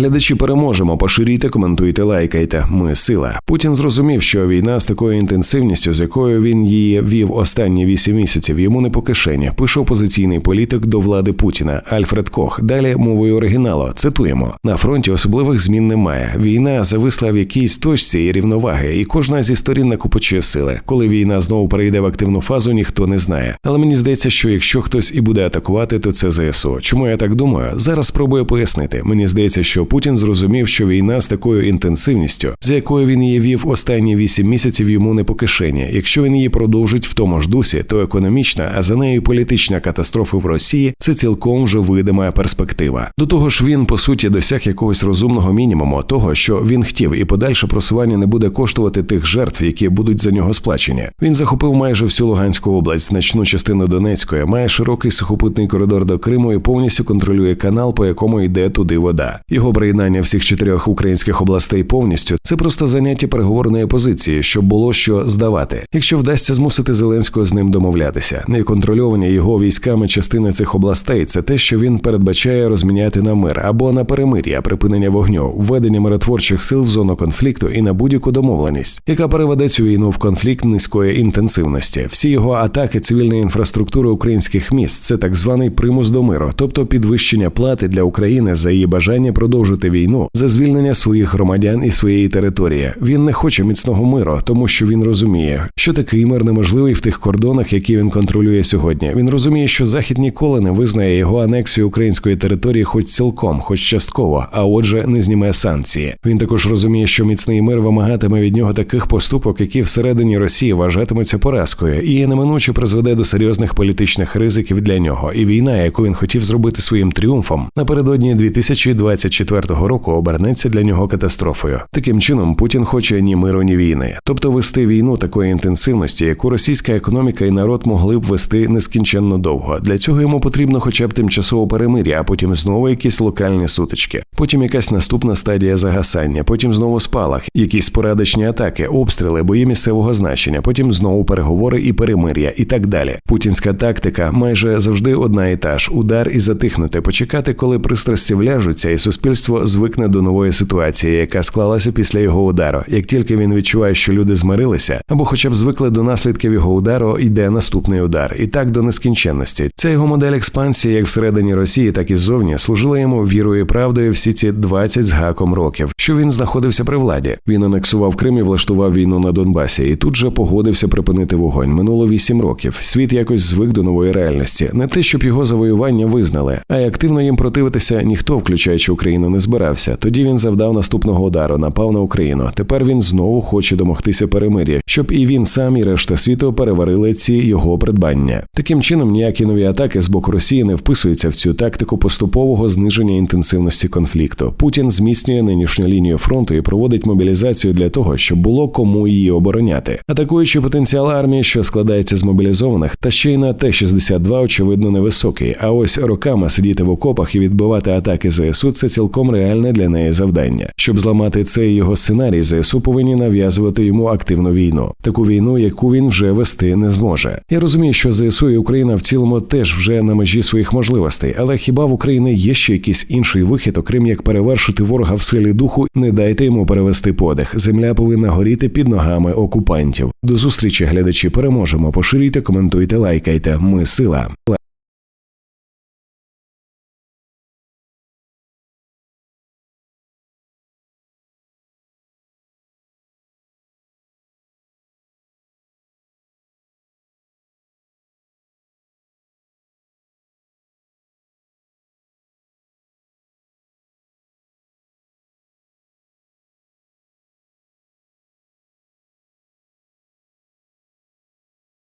Глядачі переможемо. Поширюйте, коментуйте, лайкайте. Ми сила. Путін зрозумів, що війна з такою інтенсивністю, з якою він її вів останні вісім місяців, йому не по кишені. Пише опозиційний політик до влади Путіна Альфред Кох. Далі мовою оригіналу цитуємо: на фронті особливих змін немає. Війна зависла в якійсь точці і рівноваги, і кожна зі сторін накопичує сили. Коли війна знову перейде в активну фазу, ніхто не знає. Але мені здається, що якщо хтось і буде атакувати, то це ЗСУ. Чому я так думаю? Зараз спробую пояснити. Мені здається, що Путін зрозумів, що війна з такою інтенсивністю, за якою він її вів останні вісім місяців, йому не по кишені. Якщо він її продовжить в тому ж дусі, то економічна, а за нею політична катастрофа в Росії це цілком вже видима перспектива. До того ж, він по суті досяг якогось розумного мінімуму, того, що він хотів, і подальше просування не буде коштувати тих жертв, які будуть за нього сплачені. Він захопив майже всю Луганську область, значну частину Донецької, має широкий сухопутний коридор до Криму і повністю контролює канал, по якому йде туди вода. Його приєднання всіх чотирьох українських областей повністю це просто заняття переговорної позиції, щоб було що здавати. Якщо вдасться змусити Зеленського з ним домовлятися, неконтрольовані його військами частини цих областей це те, що він передбачає розміняти на мир або на перемир'я, припинення вогню, введення миротворчих сил в зону конфлікту і на будь-яку домовленість, яка переведе цю війну в конфлікт низької інтенсивності. Всі його атаки цивільної інфраструктури українських міст це так званий примус до миру, тобто підвищення плати для України за її бажання продовжити війну за звільнення своїх громадян і своєї території. Він не хоче міцного миру, тому що він розуміє, що такий мир неможливий в тих кордонах, які він контролює сьогодні. Він розуміє, що захід ніколи не визнає його анексію української території, хоч цілком, хоч частково, а отже, не зніме санкції. Він також розуміє, що міцний мир вимагатиме від нього таких поступок, які всередині Росії вважатимуться поразкою, і неминуче призведе до серйозних політичних ризиків для нього. І війна, яку він хотів зробити своїм тріумфом, напередодні 2024 року обернеться для нього катастрофою. Таким чином Путін хоче ні миру, ні війни, тобто вести війну такої інтенсивності, яку російська економіка і народ могли б вести нескінченно довго. Для цього йому потрібно, хоча б тимчасово перемир'я, а потім знову якісь локальні сутички, потім якась наступна стадія загасання, потім знову спалах, якісь спорадичні атаки, обстріли, бої місцевого значення, потім знову переговори і перемир'я, і так далі. Путінська тактика майже завжди одна і та ж: удар і затихнути, почекати, коли пристрасті вляжуться, і суспільство звикне до нової ситуації, яка склалася після його удару. Як тільки він відчуває, що люди змирилися, або хоча б звикли до наслідків його удару, йде наступний удар, і так до нескінченності. Ця його модель експансії, як всередині Росії, так і ззовні, служила йому вірою і правдою всі ці 20 з гаком років, що він знаходився при владі. Він анексував Крим і влаштував війну на Донбасі, і тут же погодився припинити вогонь. Минуло 8 років. Світ якось звик до нової реальності. Не те, щоб його завоювання визнали, а й активно їм противитися ніхто, включаючи Україну, не збирався. Тоді він завдав наступного удару, напав на Україну. Тепер він знову хоче домогтися перемир'я, щоб і він сам, і решта світу переварили ці його придбання. Таким чином, ніякі нові атаки з боку Росії не вписуються в цю тактику поступового зниження інтенсивності конфлікту. Путін зміцнює нинішню лінію фронту і проводить мобілізацію для того, щоб було кому її обороняти, атакуючи потенціал армії, що складається з мобілізованих, та ще й на Т-62, очевидно, невисокий. А ось роками сидіти в окопах і відбивати атаки ЗСУ це цілком реальне для неї завдання. Щоб зламати цей його сценарій, ЗСУ повинні нав'язувати йому активну війну, таку війну, яку він вже вести не зможе. Я розумію, що ЗСУ і Україна в цілому теж вже на межі своїх можливостей, але хіба в Україні є ще якийсь інший вихід, окрім як перевершити ворога в силі духу, не дайте йому перевести подих. Земля повинна горіти під ногами окупантів. До зустрічі, глядачі, переможемо. Поширюйте, коментуйте, лайкайте. Ми сила.